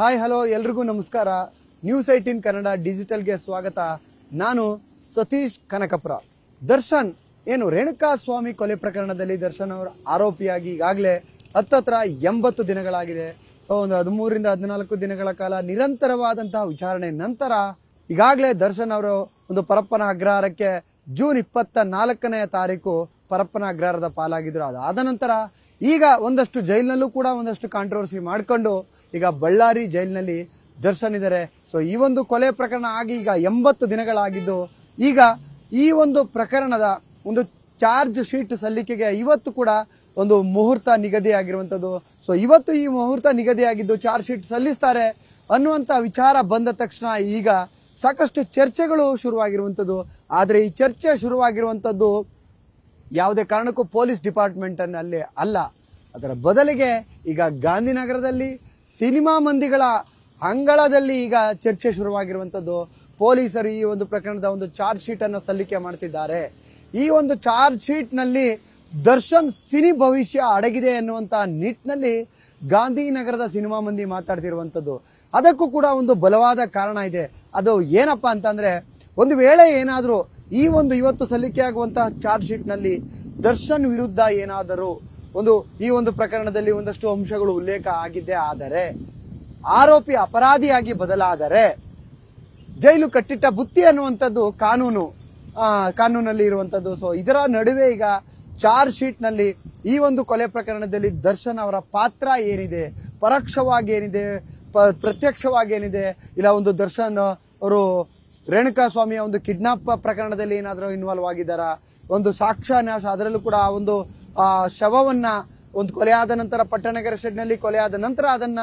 Hi, hello, ಎಲ್ರಿಗೂ ನಮಸ್ಕಾರ. News eighteen Kannada ಡಿಜಿಟಲ್ಗೆ ಸ್ವಾಗತ. ನಾನು ಸತೀಶ್ ಕನಕಪುರ. ದರ್ಶನ್, ಏನು ರೇಣುಕಾ ಸ್ವಾಮಿ ಕೊಲೆ ಪ್ರಕರಣದಲ್ಲಿ ದರ್ಶನ್ ಅವರು ಆರೋಪಿಯಾಗಿ ಈಗಾಗಲೇ ಹತ್ತತ್ರ ಎಂಬತ್ತು ದಿನಗಳಾಗಿದೆ. ಒಂದು ಹದಿಮೂರಿಂದ ಹದಿನಾಲ್ಕು ದಿನಗಳ ಕಾಲ ನಿರಂತರವಾದಂತಹ ವಿಚಾರಣೆ ನಂತರ ಈಗಾಗಲೇ ದರ್ಶನ್ ಅವರು ಒಂದು ಪರಪ್ಪನ ಅಗ್ರಹಾರಕ್ಕೆ ಜೂನ್ ಇಪ್ಪತ್ತ ನಾಲ್ಕನೆಯ ತಾರೀಕು ಪರಪ್ಪನ ಅಗ್ರಹಾರದ ಪಾಲಾಗಿದ್ರು. ಅದಾದ ನಂತರ ಈಗ ಒಂದಷ್ಟು ಜೈಲಿನಲ್ಲೂ ಕೂಡ ಒಂದಷ್ಟು ಕಾಂಟ್ರವರ್ಸಿ ಮಾಡ್ಕೊಂಡು ಈಗ ಬಳ್ಳಾರಿ ಜೈಲಿನಲ್ಲಿ ದರ್ಶನ್ ಇದ್ದಾರೆ. ಸೊ ಈ ಒಂದು ಕೊಲೆ ಪ್ರಕರಣ ಆಗಿ ಈಗ ಎಂಬತ್ತು ದಿನಗಳಾಗಿದ್ದು, ಈಗ ಈ ಒಂದು ಪ್ರಕರಣದ ಒಂದು ಚಾರ್ಜ್ ಶೀಟ್ ಸಲ್ಲಿಕೆಗೆ ಇವತ್ತು ಕೂಡ ಒಂದು ಮುಹೂರ್ತ ನಿಗದಿ ಆಗಿರುವಂತದ್ದು ಸೊ ಇವತ್ತು ಈ ಮುಹೂರ್ತ ನಿಗದಿಯಾಗಿದ್ದು ಚಾರ್ಜ್ ಶೀಟ್ ಸಲ್ಲಿಸ್ತಾರೆ ಅನ್ನುವಂತ ವಿಚಾರ ಬಂದ ತಕ್ಷಣ ಈಗ ಸಾಕಷ್ಟು ಚರ್ಚೆಗಳು ಶುರುವಾಗಿರುವಂತದ್ದು. ಆದರೆ ಈ ಚರ್ಚೆ ಶುರುವಾಗಿರುವಂತದ್ದು ಯಾವುದೇ ಕಾರಣಕ್ಕೂ ಪೊಲೀಸ್ ಡಿಪಾರ್ಟ್ಮೆಂಟ್ ಅಲ್ಲಿ ಅಲ್ಲ. ಅದರ ಬದಲಿಗೆ ಈಗ ಗಾಂಧಿನಗರದಲ್ಲಿ ಸಿನಿಮಾ ಮಂದಿಗಳ ಅಂಗಳದಲ್ಲಿ ಈಗ ಚರ್ಚೆ ಶುರುವಾಗಿರುವಂತದ್ದು. ಪೊಲೀಸರು ಈ ಒಂದು ಪ್ರಕರಣದ ಒಂದು ಚಾರ್ಜ್ ಶೀಟ್ ಅನ್ನ ಸಲ್ಲಿಕೆ ಮಾಡ್ತಿದ್ದಾರೆ. ಈ ಒಂದು ಚಾರ್ಜ್ ಶೀಟ್ನಲ್ಲಿ ದರ್ಶನ್ ಸಿನಿ ಭವಿಷ್ಯ ಅಡಗಿದೆ ಎನ್ನುವಂತ ನಿಟ್ಟಿನಲ್ಲಿ ಗಾಂಧಿನಗರದ ಸಿನಿಮಾ ಮಂದಿ ಮಾತಾಡ್ತಿರುವಂತದ್ದು. ಅದಕ್ಕೂ ಕೂಡ ಒಂದು ಬಲವಾದ ಕಾರಣ ಇದೆ. ಅದು ಏನಪ್ಪಾ ಅಂತಂದ್ರೆ, ಒಂದು ವೇಳೆ ಏನಾದರೂ ಈ ಒಂದು ಇವತ್ತು ಸಲ್ಲಿಕೆ ಆಗುವಂತಹ ಚಾರ್ಜ್ ಶೀಟ್ನಲ್ಲಿ ದರ್ಶನ್ ವಿರುದ್ಧ ಏನಾದರೂ ಒಂದು, ಈ ಒಂದು ಪ್ರಕರಣದಲ್ಲಿ ಒಂದಷ್ಟು ಅಂಶಗಳು ಉಲ್ಲೇಖ ಆಗಿದ್ದೆ ಆದರೆ, ಆರೋಪಿ ಅಪರಾಧಿಯಾಗಿ ಬದಲಾದರೆ, ಜೈಲು ಕಟ್ಟಿಟ್ಟ ಬುತ್ತಿ ಅನ್ನುವಂಥದ್ದು ಕಾನೂನು ಕಾನೂನಲ್ಲಿ ಇರುವಂತದ್ದು ಸೊ ಇದರ ನಡುವೆ ಈಗ ಚಾರ್ಜ್ ಶೀಟ್ನಲ್ಲಿ ಈ ಒಂದು ಕೊಲೆ ಪ್ರಕರಣದಲ್ಲಿ ದರ್ಶನ್ ಅವರ ಪಾತ್ರ ಏನಿದೆ, ಪರೋಕ್ಷವಾಗಿ ಏನಿದೆ ಪ್ರತ್ಯಕ್ಷವಾಗಿ ಏನಿದೆ, ಇಲ್ಲ ಒಂದು ದರ್ಶನ್ ಅವರು ರೇಣುಕಾ ಸ್ವಾಮಿಯ ಒಂದು ಕಿಡ್ನಾಪ್ ಪ್ರಕರಣದಲ್ಲಿ ಏನಾದರೂ ಇನ್ವಾಲ್ವ್ ಆಗಿದ್ದಾರಾ? ಒಂದು ಸಾಕ್ಷ್ಯಾನ್ಯಾಸ ಅದರಲ್ಲೂ ಕೂಡ ಆ ಒಂದು ಶವವನ್ನ ಒಂದು ಕೊಲೆಯಾದ ನಂತರ ಪಟ್ಟಣಗರ ಶೆಡ್ನಲ್ಲಿ ಕೊಲೆಯಾದ ನಂತರ ಅದನ್ನ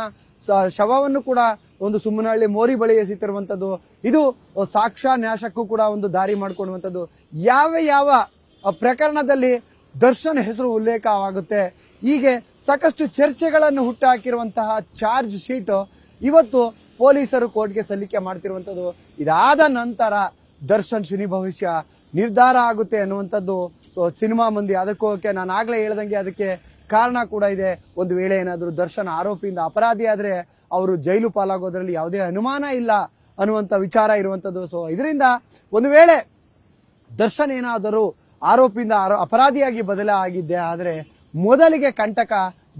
ಶವವನ್ನು ಕೂಡ ಒಂದು ಸುಮ್ಮನಹಳ್ಳಿ ಮೋರಿ ಬಳಿ ಎಸಿತಿರುವಂತದ್ದು. ಇದು ಸಾಕ್ಷ್ಯಾನ್ಯಾಸಕ್ಕೂ ಕೂಡ ಒಂದು ದಾರಿ ಮಾಡಿಕೊಡುವಂಥದ್ದು ಯಾವ ಯಾವ ಪ್ರಕರಣದಲ್ಲಿ ದರ್ಶನ್ ಹೆಸರು ಉಲ್ಲೇಖವಾಗುತ್ತೆ ಹೀಗೆ ಸಾಕಷ್ಟು ಚರ್ಚೆಗಳನ್ನು ಹುಟ್ಟಾಕಿರುವಂತಹ ಚಾರ್ಜ್ ಶೀಟ್ ಇವತ್ತು ಪೊಲೀಸರು ಕೋರ್ಟ್ಗೆ ಸಲ್ಲಿಕೆ ಮಾಡ್ತಿರುವಂತದ್ದು. ಇದಾದ ನಂತರ ದರ್ಶನ್ ಶನಿ ಭವಿಷ್ಯ ನಿರ್ಧಾರ ಆಗುತ್ತೆ ಅನ್ನುವಂಥದ್ದು ಸೊ ಸಿನಿಮಾ ಮಂದಿ ಅದಕ್ಕೋಕೆ ನಾನು ಆಗ್ಲೇ ಹೇಳ್ದಂಗೆ ಅದಕ್ಕೆ ಕಾರಣ ಕೂಡ ಇದೆ. ಒಂದು ವೇಳೆ ಏನಾದರೂ ದರ್ಶನ್ ಆರೋಪಿಯಿಂದ ಅಪರಾಧಿ ಆದ್ರೆ ಅವರು ಜೈಲು ಪಾಲಾಗೋದ್ರಲ್ಲಿ ಯಾವುದೇ ಅನುಮಾನ ಇಲ್ಲ ಅನ್ನುವಂಥ ವಿಚಾರ ಇರುವಂಥದ್ದು ಸೊ ಇದರಿಂದ ಒಂದು ವೇಳೆ ದರ್ಶನ್ ಏನಾದರೂ ಆರೋಪಿಯಿಂದ ಅಪರಾಧಿಯಾಗಿ ಅಪರಾಧಿಯಾಗಿ ಬದಲಾಗಿದ್ದೆ ಆದರೆ ಮೊದಲಿಗೆ ಕಂಟಕ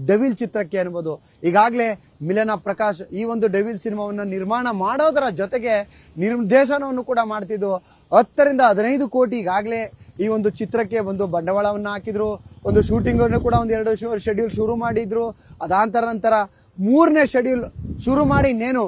ಡೆವಿಲ್ ಚಿತ್ರಕ್ಕೆ ಅನ್ಬೋದು. ಈಗಾಗಲೇ ಮಿಲನ ಪ್ರಕಾಶ್ ಈ ಒಂದು ಡೆವಿಲ್ ಸಿನಿಮಾವನ್ನು ನಿರ್ಮಾಣ ಮಾಡೋದರ ಜೊತೆಗೆ ನಿರ್ದೇಶನವನ್ನು ಕೂಡ ಮಾಡ್ತಿದ್ದು. ಹತ್ತರಿಂದ ಹದಿನೈದು ಕೋಟಿ ಈಗಾಗಲೇ ಈ ಒಂದು ಚಿತ್ರಕ್ಕೆ ಒಂದು ಬಂಡವಾಳವನ್ನು ಹಾಕಿದ್ರು, ಒಂದು ಶೂಟಿಂಗ್ ಅನ್ನು ಕೂಡ ಒಂದು ಎರಡು ಶೆಡ್ಯೂಲ್ ಶುರು ಮಾಡಿದ್ರು. ಅದಾಂತರ ನಂತರ ಮೂರನೇ ಶೆಡ್ಯೂಲ್ ಶುರು ಮಾಡಿ ಇನ್ನೇನು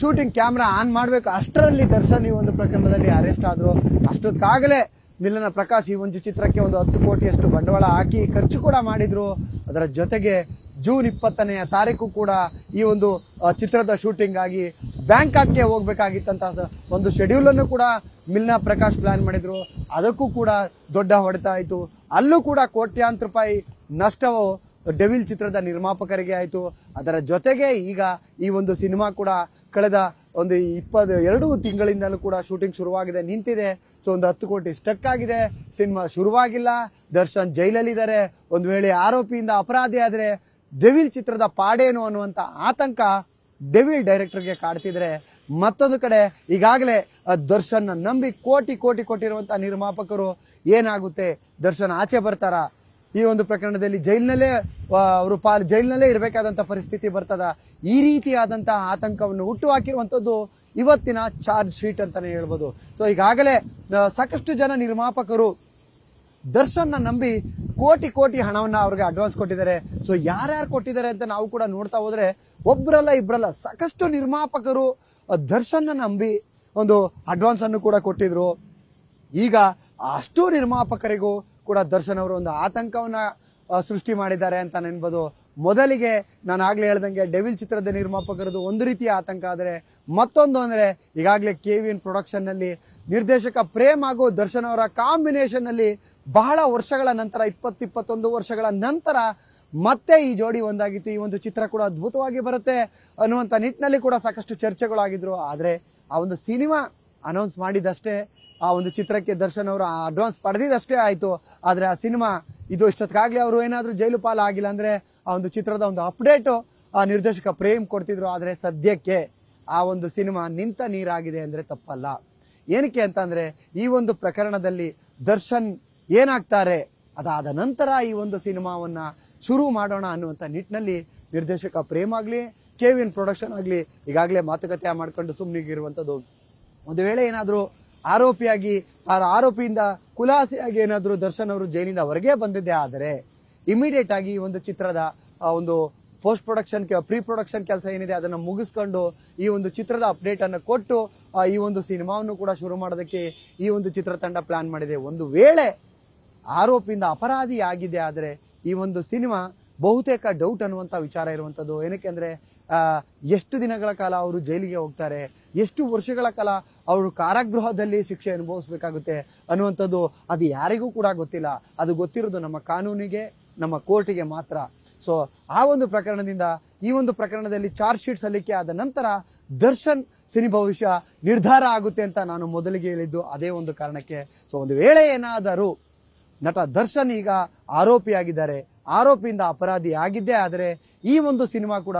ಶೂಟಿಂಗ್ ಕ್ಯಾಮ್ರಾ ಆನ್ ಮಾಡಬೇಕು. ಅಷ್ಟರಲ್ಲಿ ದರ್ಶನ್ ಈ ಒಂದು ಪ್ರಕರಣದಲ್ಲಿ ಅರೆಸ್ಟ್ ಆದ್ರು. ಅಷ್ಟೊತ್ತಾಗಲೇ ಮಿಲನ ಪ್ರಕಾಶ್ ಈ ಒಂದು ಚಿತ್ರಕ್ಕೆ ಒಂದು ಹತ್ತು ಕೋಟಿಯಷ್ಟು ಬಂಡವಾಳ ಹಾಕಿ ಖರ್ಚು ಕೂಡ ಮಾಡಿದ್ರು. ಅದರ ಜೊತೆಗೆ ಜೂನ್ ಇಪ್ಪತ್ತನೆಯ ತಾರೀಕು ಕೂಡ ಈ ಒಂದು ಚಿತ್ರದ ಶೂಟಿಂಗ್ ಆಗಿ ಬ್ಯಾಂಕಾಕ್ಗೆ ಹೋಗ್ಬೇಕಾಗಿತ್ತಂತ ಸ- ಒಂದು ಶೆಡ್ಯೂಲ್ ಅನ್ನು ಕೂಡ ಮಿಲ್ನಾ ಪ್ರಕಾಶ್ ಪ್ಲಾನ್ ಮಾಡಿದ್ರು. ಅದಕ್ಕೂ ಕೂಡ ದೊಡ್ಡ ಹೊಡೆತ ಆಯಿತು. ಅಲ್ಲೂ ಕೂಡ ಕೋಟ್ಯಾಂತರ ರೂಪಾಯಿ ನಷ್ಟವು ಡೆವಿಲ್ ಚಿತ್ರದ ನಿರ್ಮಾಪಕರಿಗೆ ಆಯಿತು. ಅದರ ಜೊತೆಗೆ ಈಗ ಈ ಒಂದು ಸಿನಿಮಾ ಕೂಡ ಕಳೆದ ಒಂದು ಇಪ್ಪತ್ತು ಎರಡು ತಿಂಗಳಿಂದಲೂ ಕೂಡ ಶೂಟಿಂಗ್ ಶುರುವಾಗಿದೆ, ನಿಂತಿದೆ. ಸೊ ಒಂದು ಹತ್ತು ಕೋಟಿ ಸ್ಟಕ್ ಆಗಿದೆ. ಸಿನಿಮಾ ಶುರುವಾಗಿಲ್ಲ. ದರ್ಶನ್ ಜೈಲಲ್ಲಿದ್ದಾರೆ. ಒಂದು ವೇಳೆ ಆರೋಪಿಯಿಂದ ಅಪರಾಧಿ ಆದ್ರೆ ಡೆವಿಲ್ ಚಿತ್ರದ ಪಾಡೇನು ಅನ್ನುವಂಥ ಆತಂಕ ಡೆವಿಲ್ ಡೈರೆಕ್ಟರ್ಗೆ ಕಾಡ್ತಿದ್ರೆ ಮತ್ತೊಂದು ಕಡೆ ಈಗಾಗಲೇ ದರ್ಶನ್ ನಂಬಿ ಕೋಟಿ ಕೋಟಿ ಕೊಟ್ಟಿರುವಂಥ ನಿರ್ಮಾಪಕರು ಏನಾಗುತ್ತೆ? ದರ್ಶನ್ ಆಚೆ ಬರ್ತಾರಾ? ಈ ಒಂದು ಪ್ರಕರಣದಲ್ಲಿ ಜೈಲಿನಲ್ಲೇ ಅವರು ಪಾಲ್, ಜೈಲಿನಲ್ಲೇ ಇರಬೇಕಾದಂಥ ಪರಿಸ್ಥಿತಿ ಬರ್ತದ? ಈ ರೀತಿಯಾದಂತಹ ಆತಂಕವನ್ನು ಹುಟ್ಟು ಹಾಕಿರುವಂಥದ್ದು ಇವತ್ತಿನ ಚಾರ್ಜ್ ಶೀಟ್ ಅಂತಾನೆ ಹೇಳ್ಬೋದು. ಸೊ ಈಗಾಗಲೇ ಸಾಕಷ್ಟು ಜನ ನಿರ್ಮಾಪಕರು ದರ್ಶನ್ನ ನಂಬಿ ಕೋಟಿ ಕೋಟಿ ಹಣವನ್ನ ಅವ್ರಿಗೆ ಅಡ್ವಾನ್ಸ್ ಕೊಟ್ಟಿದ್ದಾರೆ. ಸೊ ಯಾರ್ಯಾರು ಕೊಟ್ಟಿದ್ದಾರೆ ಅಂತ ನಾವು ಕೂಡ ನೋಡ್ತಾ ಹೋದ್ರೆ ಒಬ್ರಲ್ಲ ಇಬ್ರಲ್ಲ ಸಾಕಷ್ಟು ನಿರ್ಮಾಪಕರು ದರ್ಶನ್ ನಂಬಿ ಒಂದು ಅಡ್ವಾನ್ಸ್ ಅನ್ನು ಕೂಡ ಕೊಟ್ಟಿದ್ರು. ಈಗ ಅಷ್ಟು ನಿರ್ಮಾಪಕರಿಗೂ ಕೂಡ ದರ್ಶನ್ ಅವರು ಒಂದು ಆತಂಕವನ್ನ ಸೃಷ್ಟಿ ಮಾಡಿದ್ದಾರೆ ಅಂತ ನೆನ್ಬೋದು ಮೊದಲಿಗೆ ನಾನು ಆಗ್ಲೇ ಹೇಳ್ದಂಗೆ ಡೆವಿಲ್ ಚಿತ್ರದ ನಿರ್ಮಾಪಕರದು ಒಂದು ರೀತಿಯ ಆತಂಕ ಆದರೆ ಮತ್ತೊಂದು ಅಂದ್ರೆ ಈಗಾಗಲೇ ಕೆ ವಿ ಎನ್ ಪ್ರೊಡಕ್ಷನ್ನಲ್ಲಿ ನಿರ್ದೇಶಕ ಪ್ರೇಮ್ ಹಾಗೂ ದರ್ಶನ್ ಅವರ ಕಾಂಬಿನೇಷನ್ನಲ್ಲಿ ಬಹಳ ವರ್ಷಗಳ ನಂತರ ಇಪ್ಪತ್ತು ಇಪ್ಪತ್ತೊಂದು ವರ್ಷಗಳ ನಂತರ ಮತ್ತೆ ಈ ಜೋಡಿ ಒಂದಾಗಿತ್ತು. ಈ ಒಂದು ಚಿತ್ರ ಕೂಡ ಅದ್ಭುತವಾಗಿ ಬರುತ್ತೆ ಅನ್ನುವಂತ ನಿಟ್ಟಿನಲ್ಲಿ ಕೂಡ ಸಾಕಷ್ಟು ಚರ್ಚೆಗಳಾಗಿದ್ರು. ಆದ್ರೆ ಆ ಒಂದು ಸಿನಿಮಾ ಅನೌನ್ಸ್ ಮಾಡಿದಷ್ಟೇ, ಆ ಒಂದು ಚಿತ್ರಕ್ಕೆ ದರ್ಶನ್ ಅವರು ಅಡ್ವಾನ್ಸ್ ಪಡೆದಿದ್ದಷ್ಟೇ ಆಯ್ತು. ಆದ್ರೆ ಆ ಸಿನಿಮಾ ಇದು ಇಷ್ಟೊತ್ತಾಗಲಿ ಅವರು ಏನಾದ್ರೂ ಜೈಲು ಪಾಲ ಆಗಿಲ್ಲ ಅಂದ್ರೆ ಆ ಒಂದು ಚಿತ್ರದ ಒಂದು ಅಪ್ಡೇಟ್ ಆ ನಿರ್ದೇಶಕ ಪ್ರೇಮ್ ಕೊಡ್ತಿದ್ರು. ಆದ್ರೆ ಸದ್ಯಕ್ಕೆ ಆ ಒಂದು ಸಿನಿಮಾ ನಿಂತ ನೀರಾಗಿದೆ ಅಂದ್ರೆ ತಪ್ಪಲ್ಲ. ಏನಕ್ಕೆ ಅಂತಂದರೆ ಈ ಒಂದು ಪ್ರಕರಣದಲ್ಲಿ ದರ್ಶನ್ ಏನಾಗ್ತಾರೆ, ಅದಾದ ನಂತರ ಈ ಒಂದು ಸಿನಿಮಾವನ್ನ ಶುರು ಮಾಡೋಣ ಅನ್ನುವಂತ ನಿಟ್ಟಿನಲ್ಲಿ ನಿರ್ದೇಶಕ ಪ್ರೇಮ್ ಆಗ್ಲಿ ಕೆವಿನ್ ಪ್ರೊಡಕ್ಷನ್ ಆಗಲಿ ಈಗಾಗಲೇ ಮಾತುಕತೆ ಮಾಡ್ಕೊಂಡು ಸುಮ್ಮನಿಗಿರುವಂತದ್ದು ಒಂದು ವೇಳೆ ಏನಾದರೂ ಆರೋಪಿಯಾಗಿ, ಆ ಆರೋಪಿಯಿಂದ ಖುಲಾಸೆಯಾಗಿ ಏನಾದರೂ ದರ್ಶನ್ ಅವರು ಜೈಲಿಂದ ಹೊರಗೆ ಬಂದಿದ್ದೆ ಆದರೆ ಇಮಿಡಿಯೇಟ್ ಆಗಿ ಈ ಒಂದು ಚಿತ್ರದ ಒಂದು ಪೋಸ್ಟ್ ಪ್ರೊಡಕ್ಷನ್ ಪ್ರೀ ಪ್ರೊಡಕ್ಷನ್ ಕೆಲಸ ಏನಿದೆ ಅದನ್ನು ಮುಗಿಸ್ಕೊಂಡು ಈ ಒಂದು ಚಿತ್ರದ ಅಪ್ಡೇಟ್ ಅನ್ನು ಕೊಟ್ಟು ಈ ಒಂದು ಸಿನಿಮಾವನ್ನು ಕೂಡ ಶುರು ಮಾಡೋದಕ್ಕೆ ಈ ಒಂದು ಚಿತ್ರತಂಡ ಪ್ಲಾನ್ ಮಾಡಿದೆ. ಒಂದು ವೇಳೆ ಆರೋಪಿಯಿಂದ ಅಪರಾಧಿ ಆಗಿದೆ ಆದರೆ ಈ ಒಂದು ಸಿನಿಮಾ ಬಹುತೇಕ ಡೌಟ್ ಅನ್ನುವಂಥ ವಿಚಾರ ಇರುವಂಥದ್ದು ಏನಕ್ಕೆ ಅಂದರೆ ಎಷ್ಟು ದಿನಗಳ ಕಾಲ ಅವರು ಜೈಲಿಗೆ ಹೋಗ್ತಾರೆ, ಎಷ್ಟು ವರ್ಷಗಳ ಕಾಲ ಅವರು ಕಾರಾಗೃಹದಲ್ಲಿ ಶಿಕ್ಷೆ ಅನುಭವಿಸಬೇಕಾಗುತ್ತೆ ಅನ್ನುವಂಥದ್ದು ಅದು ಯಾರಿಗೂ ಕೂಡ ಗೊತ್ತಿಲ್ಲ. ಅದು ಗೊತ್ತಿರೋದು ನಮ್ಮ ಕಾನೂನಿಗೆ, ನಮ್ಮ ಕೋರ್ಟಿಗೆ ಮಾತ್ರ. ಸೊ ಆ ಒಂದು ಪ್ರಕರಣದಿಂದ, ಈ ಒಂದು ಪ್ರಕರಣದಲ್ಲಿ ಚಾರ್ಜ್ ಶೀಟ್ ಸಲ್ಲಿಕೆ ಆದ ನಂತರ ದರ್ಶನ್ ಸಿನಿ ಭವಿಷ್ಯ ನಿರ್ಧಾರ ಆಗುತ್ತೆ ಅಂತ ನಾನು ಮೊದಲಿಗೆ ಹೇಳಿದ್ದು ಅದೇ ಒಂದು ಕಾರಣಕ್ಕೆ. ಸೊ ಒಂದು ವೇಳೆ ಏನಾದರೂ ನಟ ದರ್ಶನ್ ಈಗ ಆರೋಪಿಯಾಗಿದ್ದಾರೆ ಆರೋಪಿಯಿಂದ ಅಪರಾಧಿ ಆಗಿದ್ದೇ ಆದರೆ ಈ ಒಂದು ಸಿನಿಮಾ ಕೂಡ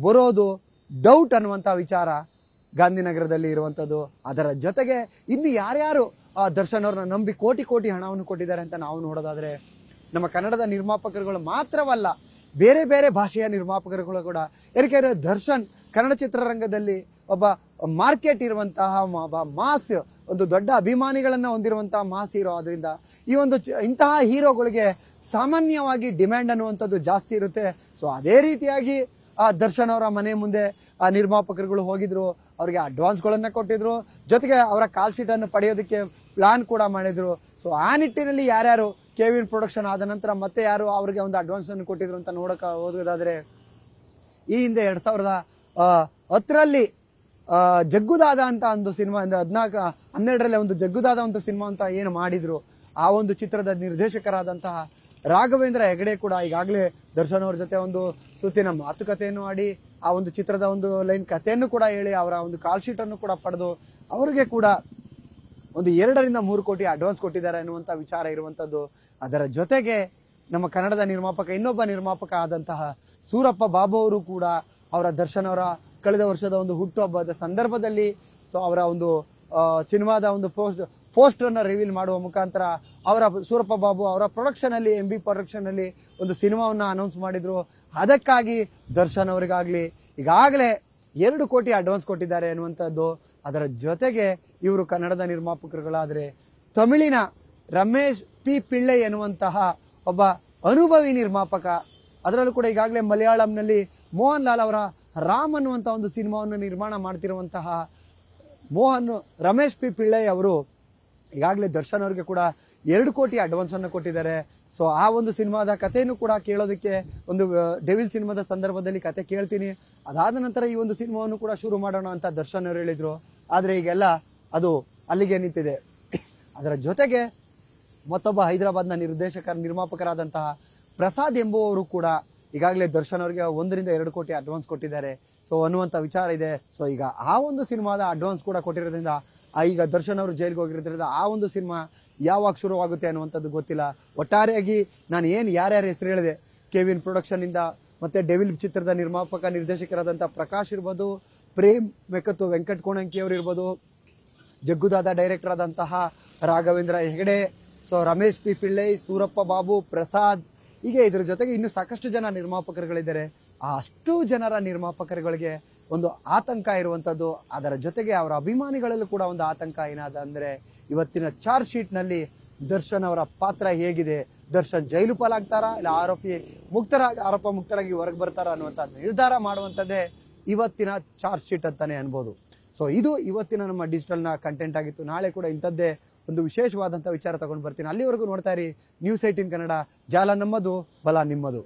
ಬರೋದು ಡೌಟ್ ಅನ್ನುವಂಥ ವಿಚಾರ ಗಾಂಧಿನಗರದಲ್ಲಿ ಇರುವಂಥದ್ದು ಅದರ ಜೊತೆಗೆ ಇನ್ನು ಯಾರ್ಯಾರು, ಆ, ದರ್ಶನ್ ಅವ್ರನ್ನ ನಂಬಿ ಕೋಟಿ ಕೋಟಿ ಹಣವನ್ನು ಕೊಟ್ಟಿದ್ದಾರೆ ಅಂತ ನಾವು ನೋಡೋದಾದರೆ ನಮ್ಮ ಕನ್ನಡದ ನಿರ್ಮಾಪಕರುಗಳು ಮಾತ್ರವಲ್ಲ, ಬೇರೆ ಬೇರೆ ಭಾಷೆಯ ನಿರ್ಮಾಪಕರುಗಳು ಕೂಡ. ಯಾಕೆಂದರೆ ದರ್ಶನ್ ಕನ್ನಡ ಚಿತ್ರರಂಗದಲ್ಲಿ ಒಬ್ಬ ಮಾರ್ಕೆಟ್ ಇರುವಂತಹ ಮಾಸ್ ಒಂದು ದೊಡ್ಡ ಅಭಿಮಾನಿಗಳನ್ನ ಹೊಂದಿರುವಂತಹ ಮಾಸ್ ಹೀರೋ ಆದ್ರಿಂದ ಈ ಒಂದು ಇಂತಹ ಹೀರೋಗಳಿಗೆ ಸಾಮಾನ್ಯವಾಗಿ ಡಿಮ್ಯಾಂಡ್ ಅನ್ನುವಂಥದ್ದು ಜಾಸ್ತಿ ಇರುತ್ತೆ. ಸೊ ಅದೇ ರೀತಿಯಾಗಿ, ಆ ದರ್ಶನ್ ಅವರ ಮನೆ ಮುಂದೆ, ಆ ನಿರ್ಮಾಪಕರುಗಳು ಹೋಗಿದ್ರು, ಅವರಿಗೆ ಅಡ್ವಾನ್ಸ್ಗಳನ್ನ ಕೊಟ್ಟಿದ್ರು. ಜೊತೆಗೆ ಅವರ ಕಾಲ್ ಶೀಟ್ ಅನ್ನು ಪಡೆಯೋದಕ್ಕೆ ಪ್ಲಾನ್ ಕೂಡ ಮಾಡಿದ್ರು. ಸೊ ಆ ನಿಟ್ಟಿನಲ್ಲಿ ಯಾರ್ಯಾರು ಕೆವಿನ್ ಪ್ರೊಡಕ್ಷನ್ ಆದ ನಂತರ ಮತ್ತೆ ಯಾರು ಅವರಿಗೆ ಒಂದು ಅಡ್ವಾನ್ಸ್ ಅನ್ನು ಕೊಟ್ಟಿದ್ರು ಅಂತ ನೋಡಕ್ ಹೋಗೋದಾದ್ರೆ, ಈ ಹಿಂದೆ ಎರಡ್ ಸಾವಿರದ ಹತ್ತರಲ್ಲಿ ಜಗ್ಗುದಾದ ಅಂತ ಒಂದು ಸಿನಿಮಾ ಹದಿನಾಲ್ಕು, ಹನ್ನೆರಡರಲ್ಲಿ ಒಂದು ಜಗ್ಗುದಾದ ಒಂದು ಸಿನಿಮಾ ಅಂತ ಏನು ಮಾಡಿದ್ರು, ಆ ಒಂದು ಚಿತ್ರದ ನಿರ್ದೇಶಕರಾದಂತಹ ರಾಘವೇಂದ್ರ ಹೆಗಡೆ ಕೂಡ ಈಗಾಗಲೇ ದರ್ಶನ್ ಅವ್ರ ಜೊತೆ ಒಂದು ಸುತ್ತಿನ ಮಾತುಕತೆಯನ್ನು ಆಡಿ, ಆ ಒಂದು ಚಿತ್ರದ ಒಂದು ಲೈನ್ ಕಥೆಯನ್ನು ಕೂಡ ಹೇಳಿ, ಅವರ ಒಂದು ಕಾಲ್ ಶೀಟ್ ಅನ್ನು ಕೂಡ ಪಡೆದು, ಅವರಿಗೆ ಕೂಡ ಒಂದು ಎರಡರಿಂದ ಮೂರು ಕೋಟಿ ಅಡ್ವಾನ್ಸ್ ಕೊಟ್ಟಿದ್ದಾರೆ ಅನ್ನುವಂಥ ವಿಚಾರ ಇರುವಂತದ್ದು. ಅದರ ಜೊತೆಗೆ ನಮ್ಮ ಕನ್ನಡದ ನಿರ್ಮಾಪಕ, ಇನ್ನೊಬ್ಬ ನಿರ್ಮಾಪಕ ಆದಂತಹ ಸೂರಪ್ಪ ಬಾಬು ಅವರು ಕೂಡ ಅವರ ದರ್ಶನ್ ಅವರ ಕಳೆದ ವರ್ಷದ ಒಂದು ಹುಟ್ಟುಹಬ್ಬದ ಸಂದರ್ಭದಲ್ಲಿ ಸೊ ಅವರ ಒಂದು ಸಿನಿಮಾದ ಒಂದು ಪೋಸ್ಟ್ ಅನ್ನ ರಿವೀಲ್ ಮಾಡುವ ಮುಖಾಂತರ ಅವರ ಸೂರಪ್ಪ ಬಾಬು ಅವರ ಪ್ರೊಡಕ್ಷನ್ ಅಲ್ಲಿ ಎಂ ಬಿ ಪ್ರೊಡಕ್ಷನ್ ಅಲ್ಲಿ ಒಂದು ಸಿನಿಮಾವನ್ನ ಅನೌನ್ಸ್ ಮಾಡಿದ್ರು. ಅದಕ್ಕಾಗಿ ದರ್ಶನ್ ಅವರಿಗಾಗ್ಲಿ, ಈಗಾಗಲೇ ಎರಡು ಕೋಟಿ ಅಡ್ವಾನ್ಸ್ ಕೊಟ್ಟಿದ್ದಾರೆ ಎನ್ನುವಂಥದ್ದು ಅದರ ಜೊತೆಗೆ ಇವರು ಕನ್ನಡದ ನಿರ್ಮಾಪಕರುಗಳಾದ್ರೆ ತಮಿಳಿನ ರಮೇಶ್ ಪಿ ಪಿಳ್ಳೆ ಎನ್ನುವಂತಹ ಒಬ್ಬ ಅನುಭವಿ ನಿರ್ಮಾಪಕ. ಅದರಲ್ಲೂ ಕೂಡ ಈಗಾಗಲೇ ಮಲಯಾಳಂನಲ್ಲಿ ಮೋಹನ್ ಲಾಲ್ ಅವರ ರಾಮ್ ಅನ್ನುವಂಥ ಒಂದು ಸಿನಿಮಾವನ್ನು ನಿರ್ಮಾಣ ಮಾಡ್ತಿರುವಂತಹ ಮೋಹನ್ ರಮೇಶ್ ಪಿ ಪಿಳ್ಳೈ ಅವರು ಈಗಾಗಲೇ ದರ್ಶನ್ ಅವರಿಗೆ ಕೂಡ ಎರಡು ಕೋಟಿ ಅಡ್ವಾನ್ಸ್ ಅನ್ನು ಕೊಟ್ಟಿದ್ದಾರೆ. ಸೊ ಆ ಒಂದು ಸಿನಿಮಾದ ಕಥೆಯನ್ನು ಕೂಡ ಕೇಳೋದಕ್ಕೆ ಒಂದು ಡೆವಿಲ್ ಸಿನಿಮಾದ ಸಂದರ್ಭದಲ್ಲಿ ಕತೆ ಕೇಳ್ತೀನಿ. ಅದಾದ ನಂತರ ಈ ಒಂದು ಸಿನಿಮಾವನ್ನು ಕೂಡ ಶುರು ಮಾಡೋಣ ಅಂತ ದರ್ಶನ್ ಅವರು ಹೇಳಿದ್ರು. ಆದ್ರೆ ಈಗೆಲ್ಲ ಅದು ಅಲ್ಲಿಗೆ ನಿಂತಿದೆ. ಅದರ ಜೊತೆಗೆ ಮತ್ತೊಬ್ಬ ಹೈದರಾಬಾದ್ನ ನಿರ್ದೇಶಕ ನಿರ್ಮಾಪಕರಾದಂತಹ ಪ್ರಸಾದ್ ಎಂಬುವವರು ಕೂಡ ಈಗಾಗಲೇ ದರ್ಶನ್ ಅವರಿಗೆ ಒಂದರಿಂದ ಎರಡು ಕೋಟಿ ಅಡ್ವಾನ್ಸ್ ಕೊಟ್ಟಿದ್ದಾರೆ. ಸೊ ಅನ್ನುವಂಥ ವಿಚಾರ ಇದೆ. ಸೊ ಈಗ ಆ ಒಂದು ಸಿನಿಮಾದ ಅಡ್ವಾನ್ಸ್ ಕೂಡ ಕೊಟ್ಟಿರೋದ್ರಿಂದ ಈಗ ದರ್ಶನ್ ಅವರು ಜೈಲಿಗೆ ಹೋಗಿರೋದ್ರಿಂದ ಆ ಒಂದು ಸಿನಿಮಾ ಯಾವಾಗ ಶುರುವಾಗುತ್ತೆ ಅನ್ನುವಂಥದ್ದು ಗೊತ್ತಿಲ್ಲ. ಒಟ್ಟಾರೆಯಾಗಿ ನಾನು ಏನು ಯಾರ್ಯಾರ ಹೆಸರು ಹೇಳಿದೆ ಕೆವಿನ್ ವಿನ್ ಇಂದ ಮತ್ತೆ ಡೆವಿಲ್ ಚಿತ್ರದ ನಿರ್ಮಾಪಕ ನಿರ್ದೇಶಕರಾದಂಥ ಪ್ರಕಾಶ್ ಇರ್ಬೋದು, ಪ್ರೇಮ್ ಮೆಕತ್ತು ವೆಂಕಟ್ ಕೋಣಂಕಿ ಅವರು ಇರ್ಬೋದು, ಜಗ್ಗುದಾದ ಡೈರೆಕ್ಟರ್ ಆದಂತಹ ರಾಘವೇಂದ್ರ ಹೆಗಡೆ ಸೊ ರಮೇಶ್ ಪಿ ಪಿಳ್ಳೈ, ಸೂರಪ್ಪ ಬಾಬು, ಪ್ರಸಾದ್ ಹೀಗೆ ಇದರ ಜೊತೆಗೆ ಇನ್ನು ಸಾಕಷ್ಟು ಜನ ನಿರ್ಮಾಪಕರುಗಳಿದ್ದಾರೆ. ಆ ಅಷ್ಟು ಜನರ ನಿರ್ಮಾಪಕರುಗಳಿಗೆ ಒಂದು ಆತಂಕ ಇರುವಂತದ್ದು, ಅದರ ಜೊತೆಗೆ ಅವರ ಅಭಿಮಾನಿಗಳಲ್ಲೂ ಕೂಡ ಒಂದು ಆತಂಕ ಏನಾದ ಅಂದ್ರೆ, ಇವತ್ತಿನ ಚಾರ್ಜ್ ಶೀಟ್ನಲ್ಲಿ ದರ್ಶನ್ ಅವರ ಪಾತ್ರ ಹೇಗಿದೆ? ದರ್ಶನ್ ಜೈಲು ಪಾಲಾಗ್ತಾರಾ? ಇಲ್ಲ ಆರೋಪಿ ಮುಕ್ತರಾಗಿ ಆರೋಪ ಮುಕ್ತರಾಗಿ ಹೊರಗೆ ಬರ್ತಾರಾ ಅನ್ನುವಂತ ನಿರ್ಧಾರ ಮಾಡುವಂತದ್ದೇ ಇವತ್ತಿನ ಚಾರ್ಜ್ ಶೀಟ್ ಅಂತಾನೆ ಅನ್ಬೋದು. ಸೊ ಇದು ಇವತ್ತಿನ ನಮ್ಮ ಡಿಜಿಟಲ್ನ ಕಂಟೆಂಟ್ ಆಗಿತ್ತು. ನಾಳೆ ಕೂಡ ಇಂಥದ್ದೇ ಒಂದು ವಿಶೇಷವಾದಂತ ವಿಚಾರ ತಗೊಂಡು ಬರ್ತೀನಿ. ಅಲ್ಲಿವರೆಗೂ ನೋಡ್ತಾ ಇರಿ ನ್ಯೂಸ್ ಏಟಿನ್ ಕನ್ನಡ. ಜಾಲ ನಮ್ಮದು, ಬಲ ನಿಮ್ಮದು.